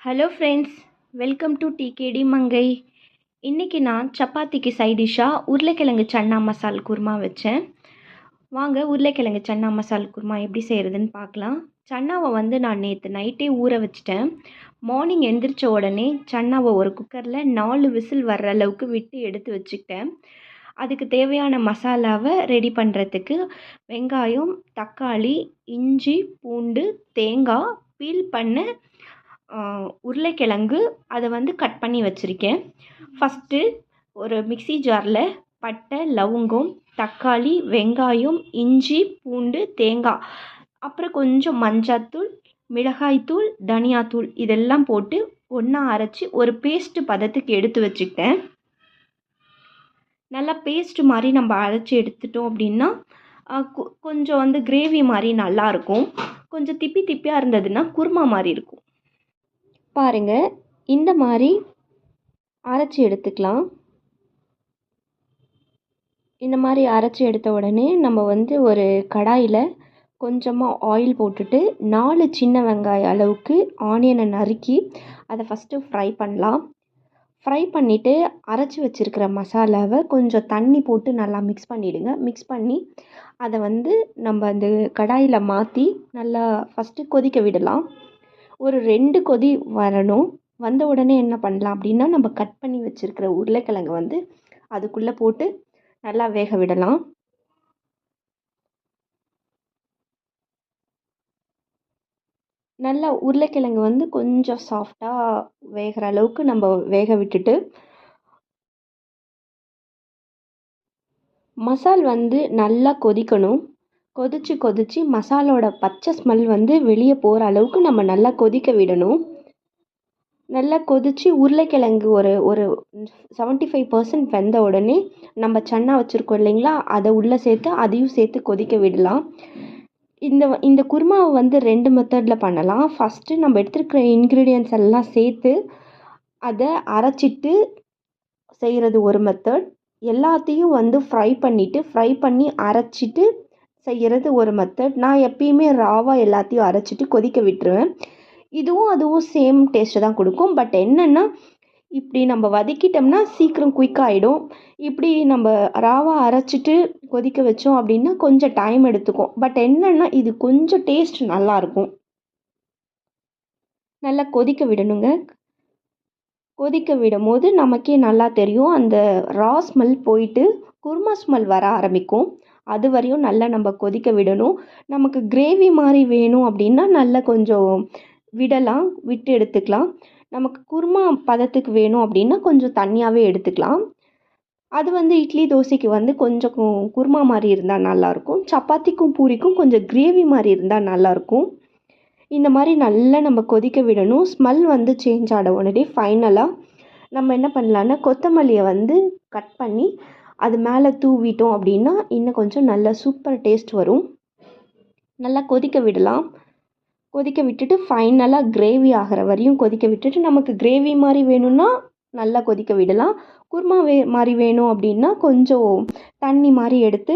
Hello friends welcome to TKD Mangai இன்றைக்கி நான் சப்பாத்திக்கு சைடிஷாக உருளைக்கிழங்கு சன்னா மசால் குருமா வச்சேன். வாங்க உருளைக்கிழங்கு சன்னா மசால் குருமா எப்படி செய்கிறதுன்னு பார்க்கலாம். சன்னாவை வந்து நான் நேற்று நைட்டே ஊற வச்சிட்டேன். மார்னிங் எந்திரிச்ச உடனே சன்னாவை ஒரு குக்கரில் நாலு விசில் வர்ற அளவுக்கு விட்டு எடுத்து வச்சுக்கிட்டேன். அதுக்கு தேவையான மசாலாவை ரெடி பண்ணுறதுக்கு வெங்காயம் தக்காளி இஞ்சி பூண்டு தேங்காய் பீல் பண்ண உருளைக்கிழங்கு அதை வந்து கட் பண்ணி வச்சுருக்கேன். ஃபஸ்ட்டு ஒரு மிக்ஸி ஜாரில் பட்டை லவங்கம் தக்காளி வெங்காயம் இஞ்சி பூண்டு தேங்காய். அப்புறம் கொஞ்சம் மஞ்சாத்தூள் மிளகாய்த்தூள் தனியாத்தூள் இதெல்லாம் போட்டு ஒன்றா அரைச்சி ஒரு பேஸ்ட்டு பதத்துக்கு எடுத்து வச்சுக்கிட்டேன். நல்லா பேஸ்ட் மாதிரி நம்ம அரைச்சி எடுத்துட்டோம் அப்படின்னா கொஞ்சம் வந்து கிரேவி மாதிரி நல்லாயிருக்கும் கொஞ்சம் திப்பி திப்பியாக இருந்ததுன்னா குருமா மாதிரி இருக்கும். பாருங்கள் இந்த மாதிரி அரைச்சி எடுத்துக்கலாம். இந்த மாதிரி அரைச்சி எடுத்த உடனே நம்ம வந்து ஒரு கடாயில் கொஞ்சமாக ஆயில் போட்டுட்டு நாலு சின்ன வெங்காயம் அளவுக்கு ஆனியனை நறுக்கி அதை ஃபஸ்ட்டு ஃப்ரை பண்ணலாம். ஃப்ரை பண்ணிவிட்டு அரைச்சி வச்சுருக்கிற மசாலாவை கொஞ்சம் தண்ணி போட்டு நல்லா மிக்ஸ் பண்ணிவிடுங்க மிக்ஸ் பண்ணி அதை வந்து நம்ம அந்த கடாயில் மாற்றி நல்லா ஃபஸ்ட்டு கொதிக்க விடலாம். ஒரு ரெண்டு கொதி வரணும். வந்த உடனே என்ன பண்ணலாம் அப்படின்னா நம்ம கட் பண்ணி வச்சுருக்கிற உருளைக்கிழங்கு வந்து அதுக்குள்ளே போட்டு நல்லா வேக விடலாம். நல்லா உருளைக்கிழங்கு வந்து கொஞ்சம் சாஃப்டாக வேகிற அளவுக்கு நம்ம வேக விட்டுட்டு மசால் வந்து நல்லா கொதிக்கணும். கொதித்து கொதித்து மசாலோட பச்சை ஸ்மெல் வந்து வெளியே போகிற அளவுக்கு நம்ம நல்லா கொதிக்க விடணும். நல்லா கொதித்து உருளைக்கிழங்கு ஒரு ஒரு செவன்ட்டி ஃபைவ் பர்சன்ட் வெந்த உடனே நம்ம சன்னா வச்சுருக்கோம் இல்லைங்களா அதை உள்ளே சேர்த்து அதையும் சேர்த்து கொதிக்க விடலாம். இந்த இந்த குருமாவை வந்து ரெண்டு மெத்தடில் பண்ணலாம். ஃபஸ்ட்டு நம்ம எடுத்துருக்கிற இன்க்ரீடியன்ஸ் எல்லாம் சேர்த்து அதை அரைச்சிட்டு செய்கிறது ஒரு மெத்தட் எல்லாத்தையும் வந்து ஃப்ரை பண்ணிவிட்டு ஃப்ரை பண்ணி அரைச்சிட்டு செய்கிறது ஒரு மெத்தட் நான் எப்பயுமே ராவாக எல்லாத்தையும் அரைச்சிட்டு கொதிக்க விட்டுருவேன். இதுவும் அதுவும் சேம் டேஸ்ட்டு தான் கொடுக்கும். பட் என்னென்னா இப்படி நம்ம வதக்கிட்டோம்னா சீக்கிரம் குயிக் ஆகிடும் இப்படி நம்ம ராவாக அரைச்சிட்டு கொதிக்க வச்சோம் அப்படின்னா கொஞ்சம் டைம் எடுத்துக்கும். பட் என்னென்னா இது கொஞ்சம் டேஸ்ட் நல்லாயிருக்கும் நல்லா கொதிக்க விடணுங்க. கொதிக்க விடும்போது நமக்கே நல்லா தெரியும். அந்த ரா ஸ்மெல் போயிட்டு குருமா ஸ்மெல் வர ஆரம்பிக்கும். அது வரையும் நல்லா நம்ம கொதிக்க விடணும். நமக்கு கிரேவி மாதிரி வேணும் அப்படின்னா நல்லா கொஞ்சம் விடலாம் விட்டு எடுத்துக்கலாம். நமக்கு குருமா பதத்துக்கு வேணும் அப்படின்னா கொஞ்சம் தண்ணியாகவே எடுத்துக்கலாம். அது வந்து இட்லி தோசைக்கு வந்து கொஞ்சம் குருமா மாதிரி இருந்தால் நல்லாயிருக்கும் சப்பாத்திக்கும் பூரிக்கும் கொஞ்சம் கிரேவி மாதிரி இருந்தால் நல்லாயிருக்கும் இந்த மாதிரி நல்லா நம்ம கொதிக்க விடணும். ஸ்மெல் வந்து சேஞ்ச் ஆட உடனே ஃபைனலாக நம்ம என்ன பண்ணலான்னா கொத்தமல்லியை வந்து கட் பண்ணி அது மேலே தூவிட்டோம் அப்படின்னா இன்னும் கொஞ்சம் நல்ல சூப்பர் டேஸ்ட் வரும். நல்லா கொதிக்க விடலாம். கொதிக்க விட்டுட்டு ஃபைனலாக கிரேவி ஆகிற வரையும் கொதிக்க விட்டுட்டு நமக்கு கிரேவி மாதிரி வேணும்னா நல்லா கொதிக்க விடலாம். குருமா வே மாதிரி வேணும் அப்படின்னா கொஞ்சம் தண்ணி மாதிரி எடுத்து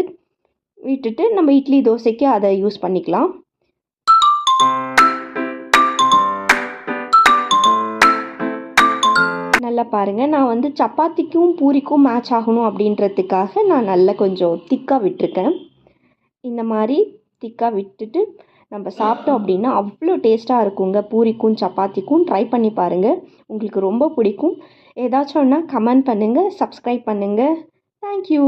விட்டுட்டு நம்ம இட்லி தோசைக்கு அதை யூஸ் பண்ணிக்கலாம். நல்லா பாருங்கள் நான் வந்து சப்பாத்திக்கும் பூரிக்கும் மேட்ச் ஆகணும் அப்படின்றதுக்காக நான் நல்லா கொஞ்சம் திக்காக விட்டுருக்கேன். இந்த மாதிரி திக்காக விட்டுட்டு நம்ம சாப்பிட்டோம் அப்படின்னா அவ்வளோ டேஸ்ட்டாக இருக்குங்க. பூரிக்கும் சப்பாத்திக்கும் ட்ரை பண்ணி பாருங்கள் உங்களுக்கு ரொம்ப பிடிக்கும். ஏதாச்சும் ஒன்றா கமெண்ட் பண்ணுங்கள் சப்ஸ்கிரைப் பண்ணுங்கள் தேங்க்யூ